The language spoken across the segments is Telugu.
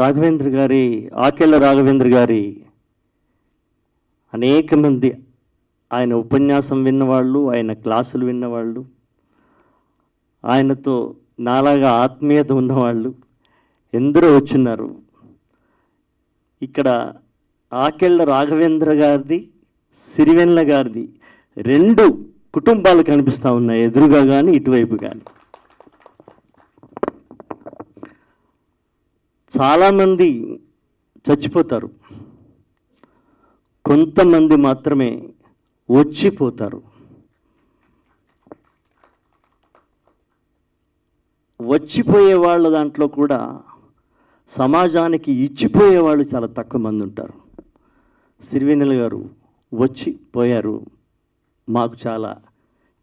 రాఘవేంద్ర గారి ఆకెళ్ళ రాఘవేంద్ర గారి అనేక మంది ఆయన ఉపన్యాసం విన్నవాళ్ళు ఆయన క్లాసులు విన్నవాళ్ళు ఆయనతో నాలాగా ఆత్మీయత ఉన్నవాళ్ళు ఎందరో వచ్చున్నారు. ఇక్కడ ఆకెళ్ళ రాఘవేంద్ర గారిది సిరివెన్ల గారిది రెండు కుటుంబాలు కనిపిస్తూ ఉన్నాయి ఎదురుగా కానీ ఇటువైపు కానీ చాలామంది చచ్చిపోతారు. కొంతమంది మాత్రమే వచ్చిపోతారు. వచ్చిపోయే వాళ్ళ దాంట్లో కూడా సమాజానికి ఇచ్చిపోయే వాళ్ళు చాలా తక్కువ మంది ఉంటారు. సిరివెన్నెల గారు వచ్చి పోయారు మాకు చాలా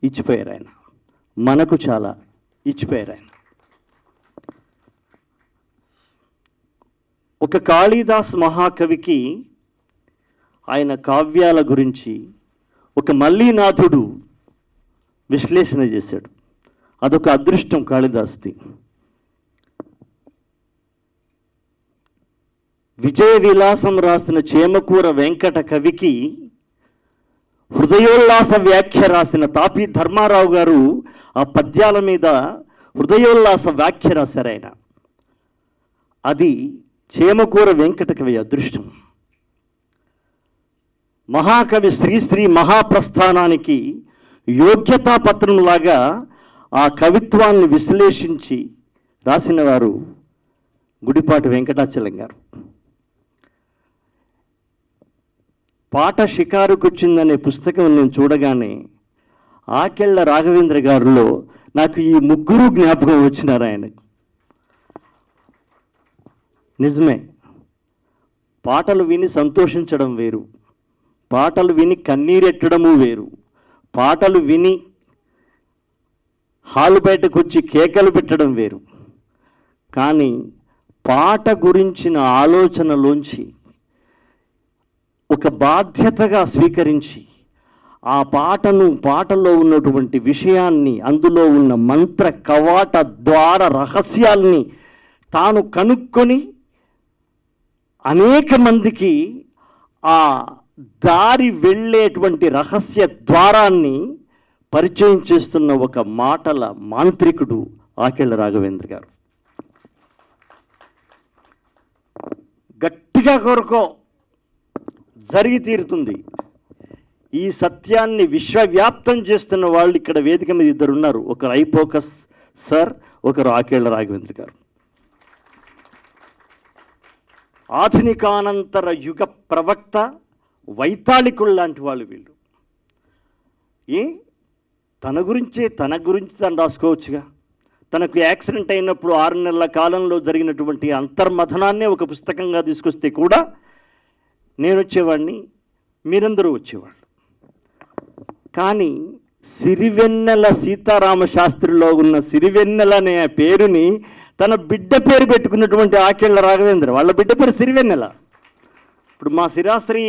ఇచ్చిపోయారు ఆయన. మనకు చాలా ఇచ్చిపోయారు ఆయన. ఒక కాళిదాస్ మహాకవికి ఆయన కావ్యాల గురించి ఒక మల్లీనాథుడు విశ్లేషణ చేశాడు. అదొక అదృష్టం కాళిదాస్ది. విజయ విలాసం రాసిన చేమకూర వెంకట కవికి హృదయోల్లాస వ్యాఖ్య రాసిన తాపి ధర్మారావు గారు ఆ పద్యాల మీద హృదయోల్లాస వ్యాఖ్య రాశారు ఆయన అది చేమకూర వెంకటకవి అదృష్టం. మహాకవి శ్రీశ్రీ మహాప్రస్థానానికి యోగ్యతా పత్రంలాగా ఆ కవిత్వాన్ని విశ్లేషించి రాసినవారు గుడిపాటి వెంకటాచలం గారు. పాట షికారుకొచ్చిందనే పుస్తకం నేను చూడగానే ఆకెళ్ళ రాఘవేంద్ర గారిలో నాకు ఈ ముగ్గురు జ్ఞాపకం వచ్చినారు ఆయనకు. నిజమే. పాటలు విని సంతోషించడం వేరు. పాటలు విని కన్నీరెట్టడము వేరు. పాటలు విని హాలు బయటకు వచ్చి కేకలు పెట్టడం వేరు. కానీ పాట గురించిన ఆలోచనలోంచి ఒక బాధ్యతగా స్వీకరించి ఆ పాటను పాటలో ఉన్నటువంటి విషయాన్ని అందులో ఉన్న మంత్ర కవాట ద్వార రహస్యాల్ని తాను కనుక్కొని అనేక మందికి ఆ దారి వెళ్ళేటువంటి రహస్య ద్వారాన్ని పరిచయం చేస్తున్న ఒక మాటల మాంత్రికుడు ఆకెళ్ళ రాఘవేంద్ర గారు. గట్టిగా కోరుకో జరిగి తీరుతుంది. ఈ సత్యాన్ని విశ్వవ్యాప్తం చేస్తున్న వాళ్ళు ఇక్కడ వేదిక మీద ఇద్దరు ఉన్నారు ఒకరు ఐపోకస్ సార్ ఒకరు ఆకేళ్ళ రాఘవేంద్ర గారు. ఆధునికానంతర యుగ ప్రవక్త వైతాళికులు లాంటి వాళ్ళు వీళ్ళు. ఏ? తన గురించే తన గురించి తను రాసుకోవచ్చుగా. తనకు యాక్సిడెంట్ అయినప్పుడు ఆరు నెలల కాలంలో జరిగినటువంటి అంతర్మథనాన్నే ఒక పుస్తకంగా తీసుకొస్తే కూడా నేను వచ్చేవాడిని మీరందరూ వచ్చేవాళ్ళు. కానీ సిరివెన్నెల సీతారామ శాస్త్రిలో ఉన్న సిరివెన్నెల అనే పేరుని తన బిడ్డ పేరు పెట్టుకున్నటువంటి ఆకేళ్ళ రాఘవేంద్ర వాళ్ళ బిడ్డ పేరు సిరివెన్నెల. ఇప్పుడు మా సిరాశ్రీ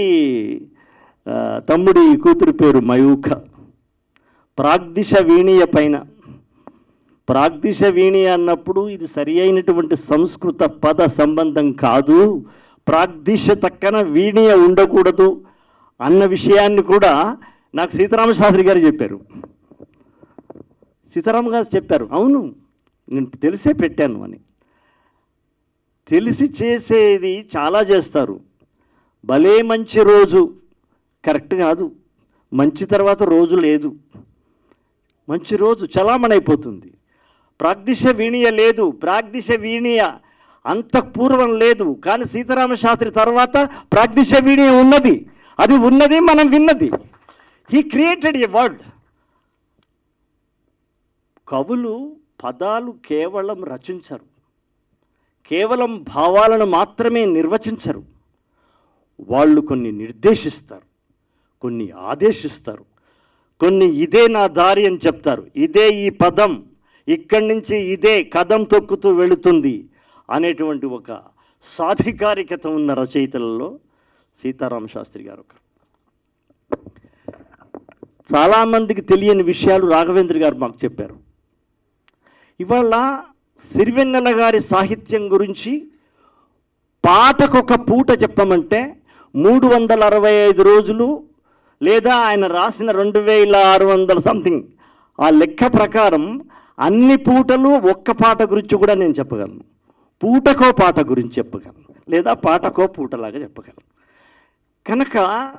తమ్ముడి కూతురు పేరు మయూఖ. ప్రాగ్దిశ వీణీయ పైన. ప్రాగ్దిశ వీణి అన్నప్పుడు ఇది సరి అయినటువంటి సంస్కృత పద సంబంధం కాదు. ప్రాగ్దిశ తక్కన వీణీయ ఉండకూడదు అన్న విషయాన్ని కూడా నాకు సీతారామ శాస్త్రి గారు చెప్పారు. సీతారామ గారు చెప్పారు అవును. నేను తెలిసే పెట్టాను అని. తెలిసి చేసేది చాలా చేస్తారు. భలే మంచి రోజు. కరెక్ట్ కాదు. మంచి తర్వాత రోజు లేదు. మంచి రోజు చలామణి అయిపోతుంది ప్రాగ్దిశ వీణీయ లేదు. ప్రాగ్దిశ వీణీయ అంత పూర్వం లేదు. కానీ సీతారామ శాస్త్రి తర్వాత ప్రాగ్దిశ వీణీయ ఉన్నది. అది ఉన్నది మనం విన్నది. హీ క్రియేటెడ్ ఎ వర్డ్ కవులు పదాలు కేవలం రచించరు. కేవలం భావాలను మాత్రమే నిర్వచించరు. వాళ్ళు కొన్ని నిర్దేశిస్తారు కొన్ని ఆదేశిస్తారు కొన్ని ఇదే నా దారి అని చెప్తారు. ఇదే ఈ పదం ఇక్కడి నుంచి ఇదే కథం తొక్కుతూ వెళుతుంది అనేటువంటి ఒక సాధికారికత ఉన్న రచయితలలో సీతారామ శాస్త్రి గారు ఒకరు. చాలామందికి తెలియని విషయాలు రాఘవేంద్ర గారు మాకు చెప్పారు. ఇవాళ సిరివెన్నెల గారి సాహిత్యం గురించి పాటకొక పూట చెప్పమంటే మూడు వందల అరవై ఐదు రోజులు లేదా ఆయన రాసిన రెండు వేల ఆరు వందల సంథింగ్. ఆ లెక్క ప్రకారం అన్ని పూటలు ఒక్క పాట గురించి కూడా నేను చెప్పగలను. పూటకో పాట గురించి చెప్పగలను. లేదా పాటకో పూటలాగా చెప్పగలను. కనుక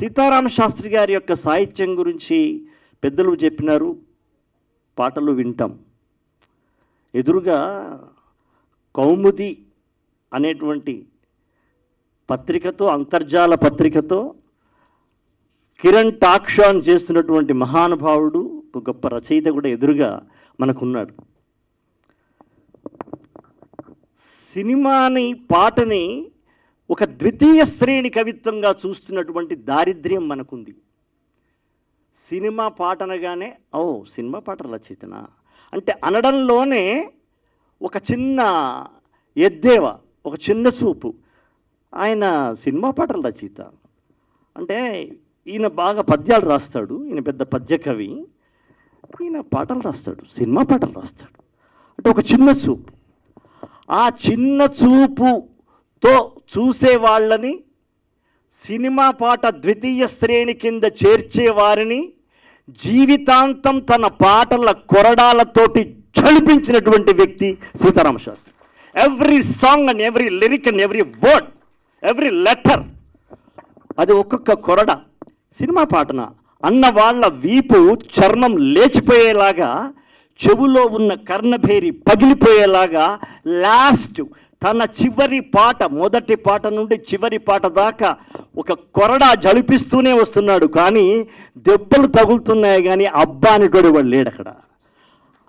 సీతారామ శాస్త్రి గారి యొక్క సాహిత్యం గురించి పెద్దలు చెప్పినారు. పాటలు వింటాం. ఎదురుగా కౌముది అనేటువంటి పత్రికతో అంతర్జాల పత్రికతో కిరణ్ టాక్షాన్ చేస్తున్నటువంటి మహానుభావుడు ఒక గొప్ప రచయిత కూడా ఎదురుగా మనకున్నాడు. సినిమాని పాటని ఒక ద్వితీయ శ్రేణి కవిత్వంగా చూస్తున్నటువంటి దారిద్ర్యం మనకుంది. సినిమా పాట అనగానే ఓ సినిమా పాట రచయితనా? అంటే అనడంలోనే ఒక చిన్న ఎద్దేవ ఒక చిన్న చూపు. ఆయన సినిమా పాటల రచయిత అంటే ఈయన బాగా పద్యాలు రాస్తాడు ఈయన పెద్ద పద్య కవి ఈయన పాటలు రాస్తాడు సినిమా పాటలు రాస్తాడు. అంటే ఒక చిన్న చూపు. ఆ చిన్న చూపుతో చూసే వాళ్ళని సినిమా పాట ద్వితీయ శ్రేణి కింద చేర్చే వారిని జీవితాంతం తన పాటల కొరడాలతోటి చలిపించినటువంటి వ్యక్తి Sitarama Sastry. Every song and every lyric and every word every letter అది ఒక్కొక్క కొరడ సినిమా పాటన అన్న వాళ్ళ వీపు చర్మం లేచిపోయేలాగా చెవులో ఉన్న కర్ణభేరి పగిలిపోయేలాగా లాస్ట్ తన చివరి పాట మొదటి పాట నుండి చివరి పాట దాకా ఒక కొరడా జలిపిస్తూనే వస్తున్నాడు కానీ దెబ్బలు తగులుతున్నాయి కానీ అబ్బా అనేటోడు వాడు లేడు అక్కడ.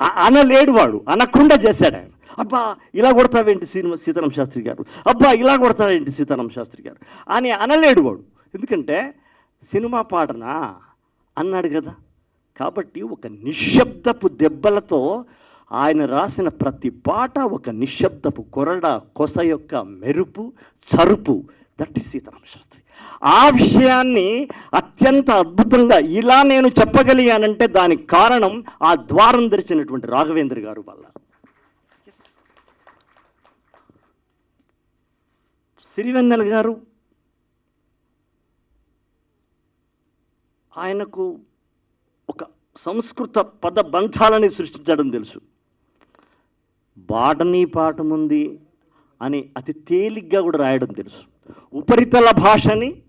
అన అనలేడు వాడు అనకుండా చేశాడు ఆయన. అబ్బా ఇలా కొడతావేంటి సీనిమ సీతారాం శాస్త్రి గారు? అబ్బా ఇలా కొడతావేంటి సీతారాం శాస్త్రి గారు? అని అనలేడు వాడు. ఎందుకంటే సినిమా పాటనా? అన్నాడు కదా. కాబట్టి ఒక నిశ్శబ్దపు దెబ్బలతో ఆయన రాసిన ప్రతి పాట ఒక నిశ్శబ్దపు కొరడ కొస యొక్క మెరుపు చరుపు. That is Sitarama Sastry. ఆ విషయాన్ని అత్యంత అద్భుతంగా ఇలా నేను చెప్పగలిగానంటే దానికి కారణం ఆ ద్వారం తెరిచినటువంటి రాఘవేంద్ర గారు వల్ల. సిరివెన్నెల గారు ఆయనకు ఒక సంస్కృత పద బంధాలని సృష్టించడం తెలుసు. బాటనీ పాఠముంది అని అతి తేలిగ్గా కూడా రాయడం తెలుసు. ఉపరితల భాషని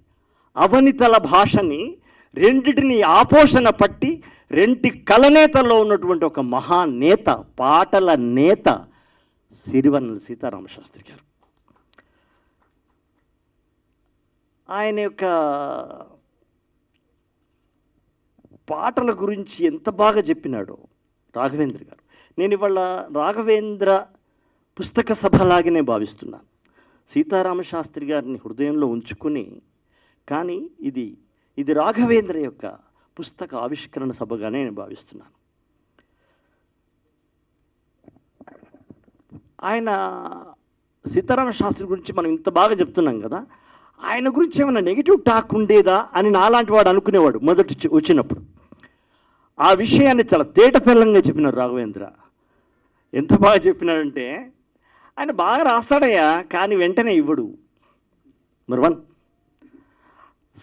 అవనితల భాషని రెండిటిని ఆపోషణ పట్టి రెంటి కలనేతల్లో ఉన్నటువంటి ఒక మహానేత పాటల నేత సిరివన్నెల సీతారామ శాస్త్రి గారు. ఆయన యొక్క పాటల గురించి ఎంత బాగా చెప్పినాడో రాఘవేంద్ర గారు. నేను ఇవాళ రాఘవేంద్ర పుస్తక సభలాగానే భావిస్తున్నాను. సీతారామ శాస్త్రి గారిని హృదయంలో ఉంచుకుని కానీ ఇది ఇది రాఘవేంద్ర యొక్క పుస్తక ఆవిష్కరణ సభగానే నేను భావిస్తున్నాను. ఆయన సీతారామ శాస్త్రి గురించి మనం ఇంత బాగా చెప్తున్నాం కదా ఆయన గురించి ఏమైనా నెగిటివ్ టాక్ ఉండేదా అని నాలాంటి వాడు అనుకునేవాడు మొదటి వచ్చినప్పుడు. ఆ విషయాన్ని చాలా తేటపిల్లంగా చెప్పినారు రాఘవేంద్ర. ఎంత బాగా చెప్పినాడంటే ఆయన బాగా రాస్తాడయ్యా కానీ వెంటనే ఇవ్వడు. మరి వన్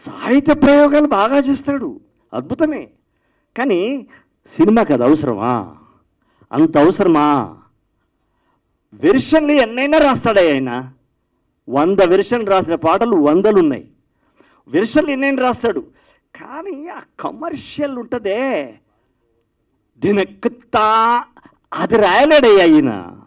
సాహిత్య ప్రయోగాలు బాగా చేస్తాడు. అద్భుతమే. కానీ సినిమాకి అది అవసరమా? అంత అవసరమా? వెర్షన్లు ఎన్నైనా రాస్తాడే ఆయన. వంద వెర్షన్ రాసిన పాటలు వందలు ఉన్నాయి వెర్షన్లు ఎన్నైనా రాస్తాడు. కానీ ఆ కమర్షియల్ ఉంటుందే. దినక్కుతా అది రాయలేడయ్యా ఈయన.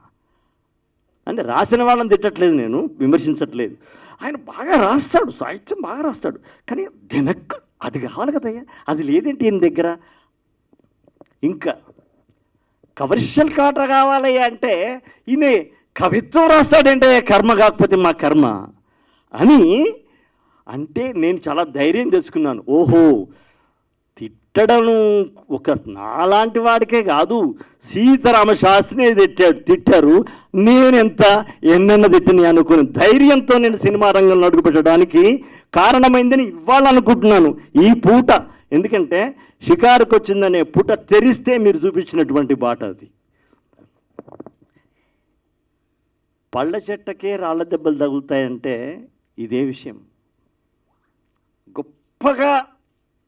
అంటే రాసిన వాళ్ళని తిట్టట్లేదు నేను విమర్శించట్లేదు. ఆయన బాగా రాస్తాడు సాహిత్యం బాగా రాస్తాడు. కానీ దినక్క అది కావాలి కదయ్యా. అది లేదేంటి ఈయన దగ్గర? ఇంకా కమర్షియల్ కాట కావాలయ్యా అంటే ఈయన కవిత్వం రాస్తాడంటే కర్మ కాకపోతే మా కర్మ అని అంటే నేను చాలా ధైర్యం తెచ్చుకున్నాను. ఓహో తిట్టడం ఒక నాలాంటి వాడికే కాదు సీతారామ శాస్త్రిని తిట్టాడు తిట్టారు. నేనెంత ఎన్నెన్న తిట్టని అనుకుని ధైర్యంతో నేను సినిమా రంగంలో అడుగుపెట్టడానికి కారణమైందని ఇవ్వాలనుకుంటున్నాను ఈ పూట ఎందుకంటే షికారుకు వచ్చిందనే పూట తెరిస్తే మీరు చూపించినటువంటి బాట అది. పళ్ళ చెట్టకే రాళ్ళ దెబ్బలు తగులుతాయంటే ఇదే విషయం. గొప్పగా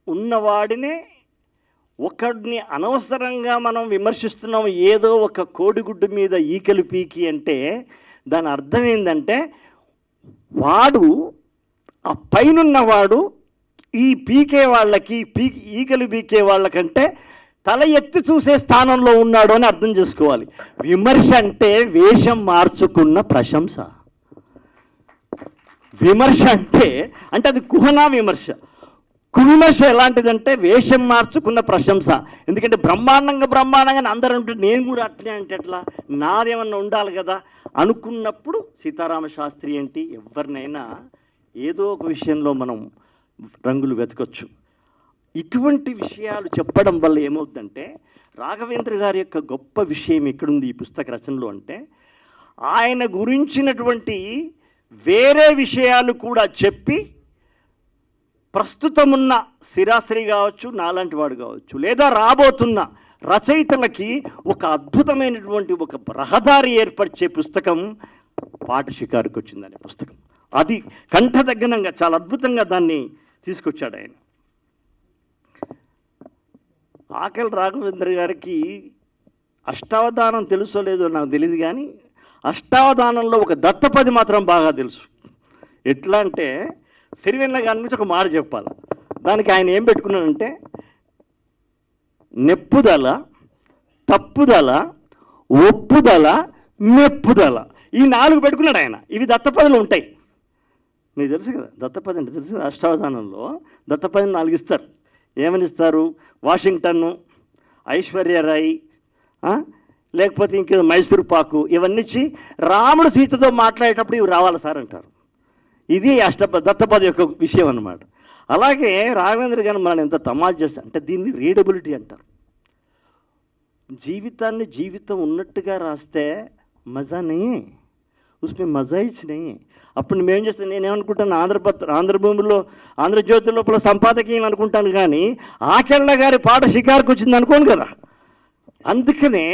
ఉన్నవాడినే ఒకడిని అనవసరంగా మనం విమర్శిస్తున్నాం ఏదో ఒక కోడిగుడ్డు మీద ఈకలు పీకి అంటే దాని అర్థం ఏంటంటే వాడు ఆ పైనున్నవాడు ఈ పీకే వాళ్ళకి పీకి ఈకలు పీకే వాళ్ళకంటే తల ఎత్తి చూసే స్థానంలో ఉన్నాడు అని అర్థం చేసుకోవాలి. విమర్శ అంటే వేషం మార్చుకున్న ప్రశంస. విమర్శ అంటే అంటే అది కుహనా విమర్శ. కువిమర్శ ఎలాంటిదంటే వేషం మార్చుకున్న ప్రశంస. ఎందుకంటే బ్రహ్మాండంగా బ్రహ్మాండంగా అందరూ ఉంటే నేను కూడా అట్లే అంటే ఎట్లా? నాదేమన్నా ఉండాలి కదా? అనుకున్నప్పుడు సీతారామ శాస్త్రి ఏంటి? ఎవరినైనా ఏదో ఒక విషయంలో మనం రంగులు వెతకొచ్చు. ఇటువంటి విషయాలు చెప్పడం వల్ల ఏమవుతుందంటే రాఘవేంద్ర గారి యొక్క గొప్ప విషయం ఎక్కడుంది ఈ పుస్తక రచనలో అంటే ఆయన గురించినటువంటి వేరే విషయాలు కూడా చెప్పి ప్రస్తుతమున్న స్థిరాస్త్రి కావచ్చు నాలాంటి వాడు కావచ్చు లేదా రాబోతున్న రచయితలకి ఒక అద్భుతమైనటువంటి ఒక రహదారి ఏర్పరిచే పుస్తకం పాట షికారుకు వచ్చిందనే పుస్తకం. అది కంఠదగ్గనంగా చాలా అద్భుతంగా దాన్ని తీసుకొచ్చాడు ఆయన. ఆకలి రాఘవేంద్ర గారికి అష్టావధానం తెలుసో లేదో నాకు తెలియదు కానీ అష్టావధానంలో ఒక దత్తపది మాత్రం బాగా తెలుసు. ఎట్లా అంటే సిరివెన్న గారి నుంచి ఒక మాట చెప్పాలి. దానికి ఆయన ఏం పెట్టుకున్నాడంటే నెప్పుదల తప్పుదల ఒప్పుదల మెప్పుదల. ఈ నాలుగు పెట్టుకున్నాడు ఆయన. ఇవి దత్తపదులు ఉంటాయి. మీకు తెలుసు కదా దత్తపది అంటే తెలుసు కదా, అష్టావధానంలో దత్తపదని నాలుగు ఇస్తారు. ఏమని ఇస్తారు? వాషింగ్టన్ను ఐశ్వర్యరాయ్ లేకపోతే ఇంకేదో మైసూర్ పాకు ఇవన్నీ ఇచ్చి రాముడు సీతతో మాట్లాడేటప్పుడు ఇవి రావాలి సార్ అంటారు. ఇది అష్టప దత్తపద యొక్క విషయం అన్నమాట. అలాగే రాఘవేంద్ర గారు మనల్ని ఎంత తమాజ్ చేస్తారు అంటే దీన్ని రీడబిలిటీ అంటారు. జీవితాన్ని జీవితం ఉన్నట్టుగా రాస్తే మజా నయ్యి ఉస్మే మజా ఇచ్చినాయి అప్పుడు మేము చేస్తాను నేను ఏమనుకుంటాను ఆంధ్రపత్ర ఆంధ్రభూమిలో ఆంధ్రజ్యోతి లోపల సంపాదకీయం అనుకుంటాను కానీ ఆకెళ్ళ గారి పాట షికారుకు వచ్చింది అనుకోను కదా. అందుకనే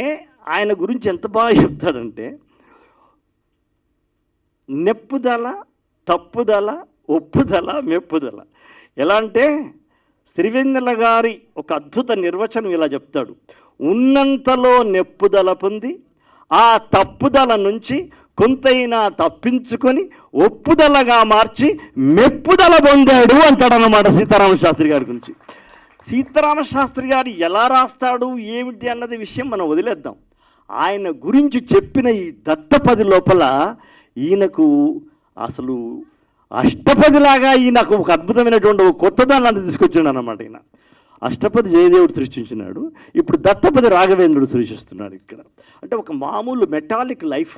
ఆయన గురించి ఎంత బాగా చెప్తాడంటే నెప్పుదల తప్పుదల ఒప్పుదల మెప్పుదల. ఎలా అంటే శ్రీవెన్నెల గారి ఒక అద్భుత నిర్వచనం ఇలా చెప్తాడు. ఉన్నంతలో నెప్పుదల పొంది ఆ తప్పుదల నుంచి కొంతైనా తప్పించుకొని ఒప్పుదలగా మార్చి మెప్పుదల పొందాడు అంటాడనమాట సీతారామ శాస్త్రి గారి గురించి. సీతారామ శాస్త్రి గారు ఎలా రాస్తాడు ఏమిటి అన్నది విషయం మనం వదిలేద్దాం. ఆయన గురించి చెప్పిన ఈ దత్తపది లోపల ఈయనకు అసలు అష్టపదిలాగా ఈయనకు ఒక అద్భుతమైనటువంటి ఒక కొత్తదాన్ని తీసుకొచ్చాడు అన్నమాట ఈయన. అష్టపది జయదేవుడు సృష్టించినాడు. ఇప్పుడు దత్తపది రాఘవేంద్రుడు సృష్టిస్తున్నాడు ఇక్కడ. అంటే ఒక మామూలు మెటాలిక్ లైఫ్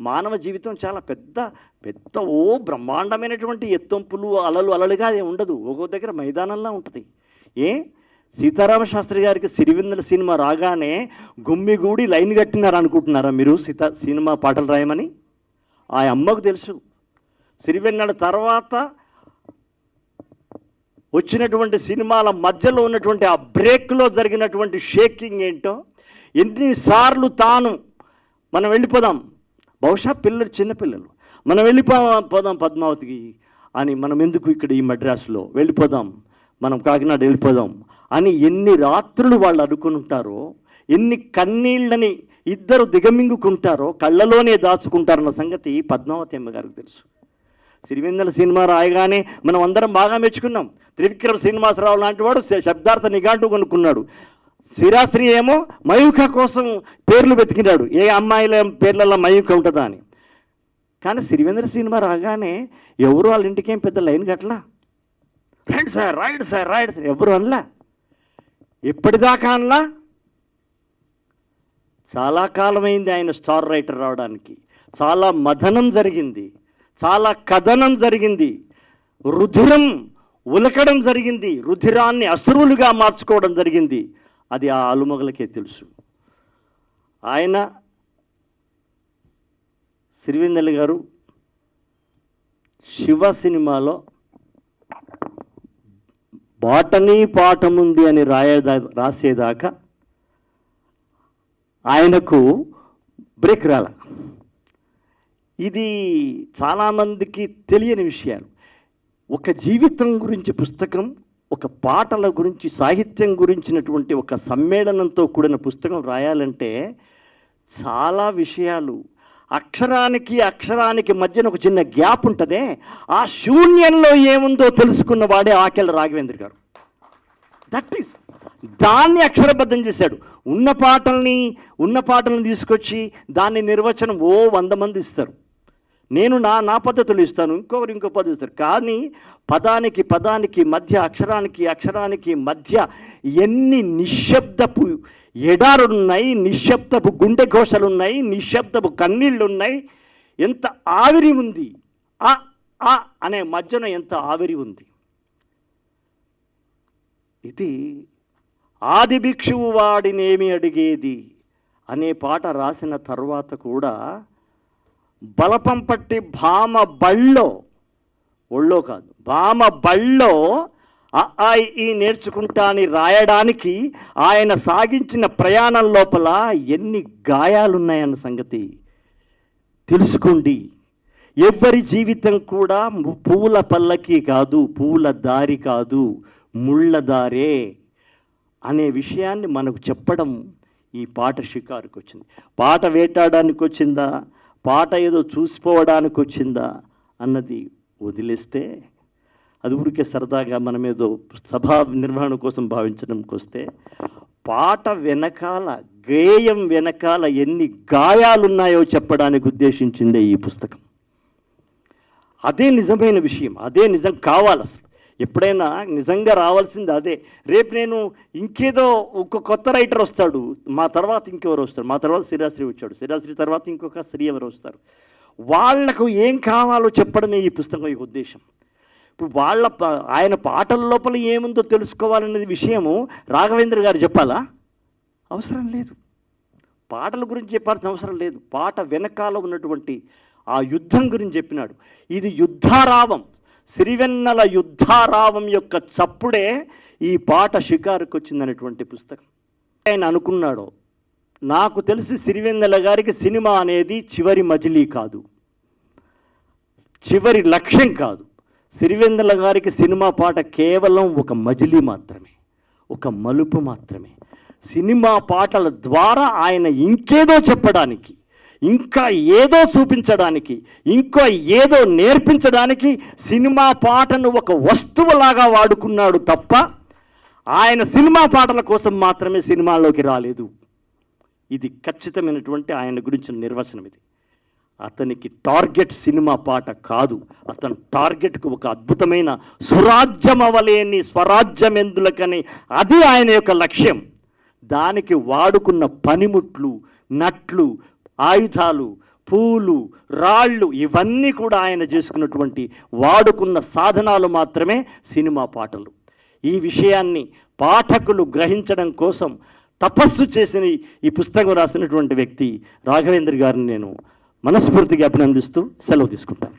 మానవ జీవితం చాలా పెద్ద పెద్ద ఓ బ్రహ్మాండమైనటువంటి ఎత్తంపులు అలలు అలలుగా ఉండదు. ఒక్కో దగ్గర మైదానంలా ఉంటుంది. ఏ? సీతారామ శాస్త్రి గారికి సిరివిందల సినిమా రాగానే గుమ్మిగూడి లైన్ కట్టినారు అనుకుంటున్నారా మీరు? సీత సినిమా పాటలు రాయమని? ఆ అమ్మకు తెలుసు. సిరివెన్నెల తర్వాత వచ్చినటువంటి సినిమాల మధ్యలో ఉన్నటువంటి ఆ బ్రేక్లో జరిగినటువంటి షేకింగ్ ఏంటో ఎన్నిసార్లు తాను మనం వెళ్ళిపోదాం. బహుశా పిల్లలు చిన్నపిల్లలు మనం వెళ్ళిపో పోదాం పద్మావతికి అని మనం ఎందుకు ఇక్కడ ఈ మద్రాసులో వెళ్ళిపోదాం మనం కాకినాడ వెళ్ళిపోదాం అని ఎన్ని రాత్రులు వాళ్ళు అనుకుంటారో ఎన్ని కన్నీళ్ళని ఇద్దరు దిగమింగుకుంటారో కళ్ళలోనే దాచుకుంటారన్న సంగతి పద్మావతి అమ్మ గారికి తెలుసు. సిరివెన్నెల సినిమా రాయగానే మనం అందరం బాగా మెచ్చుకున్నాం. త్రివిక్రమ శ్రీనివాసరావు లాంటి వాడు శబ్దార్థ నిఘాటు కొనుక్కున్నాడు. శ్రీరాశ్రీ ఏమో మయూఖ కోసం పేర్లు వెతికినాడు. ఏ అమ్మాయిల పేర్లలో మయూఖ ఉంటుందా అని. కానీ సిరివేంద్ర సినిమా రాగానే ఎవరు వాళ్ళ ఇంటికేం పెద్ద line కట్టలా? Right sir right sir right sir. ఎవరు అనలా? ఎప్పటిదాకా అనలా? చాలా కాలమైంది ఆయన స్టార్ రైటర్ రావడానికి. చాలా మథనం జరిగింది. చాలా కథనం జరిగింది. రుధిరం ఉలకడం జరిగింది. రుధిరాన్ని అశ్రువులుగా మార్చుకోవడం జరిగింది. అది ఆ అలుమగలకే తెలుసు. ఆయన సిరివెన్నెల గారు శివ సినిమాలో బాటనీ పాఠముంది అని రాయేదా రాసేదాకా ఆయనకు బ్రేక్ రాల. ఇది చాలామందికి తెలియని విషయాలు. ఒక జీవితం గురించి పుస్తకం ఒక పాటల గురించి సాహిత్యం గురించినటువంటి ఒక సమ్మేళనంతో కూడిన పుస్తకం రాయాలంటే చాలా విషయాలు. అక్షరానికి అక్షరానికి మధ్యన ఒక చిన్న గ్యాప్ ఉంటుందే. ఆ శూన్యంలో ఏముందో తెలుసుకున్న వాడే ఆకెళ్ళ రాఘవేంద్ర గారు. దట్ ఈస్ దాన్ని అక్షరబద్ధం చేశాడు. ఉన్న పాటల్ని ఉన్న పాటలను తీసుకొచ్చి దాన్ని నిర్వచనం ఓ వంద మంది ఇస్తారు. నేను నా నా పద్ధతులు ఇస్తాను. ఇంకొకరు ఇంకో పద్ధతులు కానీ పదానికి పదానికి మధ్య అక్షరానికి అక్షరానికి మధ్య ఎన్ని నిశ్శబ్దపు ఎడారులున్నాయి నిశ్శబ్దపు గుండె ఘోషలున్నాయి నిశ్శబ్దపు కన్నీళ్ళున్నాయి ఎంత ఆవిరి ఉంది. ఆ ఆ అనే మధ్యన ఎంత ఆవిరి ఉంది. ఇది ఆది భిక్షువు వాడినేమి అడిగేది అనే పాట రాసిన తర్వాత కూడా బలపం పట్టి భామ బళ్ళో ఒళ్ళో కాదు భామ బళ్ళో ఆ, ఈ నేర్చుకుంటా అని రాయడానికి ఆయన సాగించిన ప్రయాణం లోపల ఎన్ని గాయాలున్నాయన్న సంగతి తెలుసుకోండి. ఎవరి జీవితం కూడా పూల పల్లకి కాదు పూల దారి కాదు ముళ్ళ దారే అనే విషయాన్ని మనకు చెప్పడం ఈ పాట షికారుకు వచ్చింది పాట వేటాడడానికి వచ్చిందా పాట ఏదో చూసిపోవడానికి వచ్చిందా అన్నది వదిలేస్తే అది ఊరికే సరదాగా మనం ఏదో సభా నిర్వహణ కోసం భావించడానికి వస్తే పాట వెనకాల గేయం వెనకాల ఎన్ని గాయాలున్నాయో చెప్పడానికి ఉద్దేశించిందే ఈ పుస్తకం. అదే నిజమైన విషయం అదే నిజం కావాలి అసలు ఎప్పుడైనా నిజంగా రావాల్సింది అదే. రేపు నేను ఇంకేదో ఒక కొత్త రైటర్ వస్తాడు. మా తర్వాత ఇంకెవరు వస్తారు? మా తర్వాత శ్రీరాశ్రీ వచ్చాడు. శ్రీరాశ్రీ తర్వాత ఇంకొక శ్రీ ఎవరు వస్తారు. వాళ్ళకు ఏం కావాలో చెప్పడమే ఈ పుస్తకం యొక్క ఉద్దేశం. ఇప్పుడు వాళ్ళ ఆయన పాటల లోపల ఏముందో తెలుసుకోవాలనేది విషయము రాఘవేంద్ర గారు చెప్పాలా? అవసరం లేదు. పాటల గురించి చెప్పాల్సిన అవసరం లేదు. పాట వెనకాల ఉన్నటువంటి ఆ యుద్ధం గురించి చెప్పినాడు. ఇది యుద్ధారావం. సిరివెన్నెల యుద్ధారావం యొక్క చప్పుడే ఈ పాట షికారుకు వచ్చిందనేటువంటి పుస్తకం. ఆయన అనుకున్నాడు నాకు తెలిసి సిరివెన్నెల గారికి సినిమా అనేది చివరి మజిలీ కాదు. చివరి లక్ష్యం కాదు. సిరివెన్నెల గారికి సినిమా పాట కేవలం ఒక మజిలీ మాత్రమే ఒక మలుపు మాత్రమే. సినిమా పాటల ద్వారా ఆయన ఇంకేదో చెప్పడానికి ఇంకా ఏదో చూపించడానికి ఇంకా ఏదో నేర్పించడానికి సినిమా పాటను ఒక వస్తువులాగా వాడుకున్నాడు తప్ప ఆయన సినిమా పాటల కోసం మాత్రమే సినిమాలోకి రాలేదు. ఇది ఖచ్చితమైనటువంటి ఆయన గురించిన నిర్వచనం ఇది. అతనికి టార్గెట్ సినిమా పాట కాదు. అతని టార్గెట్కు ఒక అద్భుతమైన సురాజ్యమవలేని స్వరాజ్యమెందులకని అది ఆయన యొక్క లక్ష్యం. దానికి వాడుకున్న పనిముట్లు నట్లు ఆయుధాలు పూలు రాళ్ళు ఇవన్నీ కూడా ఆయన చేసుకున్నటువంటి వాడుకున్న సాధనాలు మాత్రమే సినిమా పాటలు. ఈ విషయాన్ని పాఠకులు గ్రహించడం కోసం తపస్సు చేసిన ఈ- పుస్తకం రాసినటువంటి వ్యక్తి రాఘవేంద్ర గారిని నేను మనస్ఫూర్తిగా అభినందిస్తూ సెలవు తీసుకుంటాను.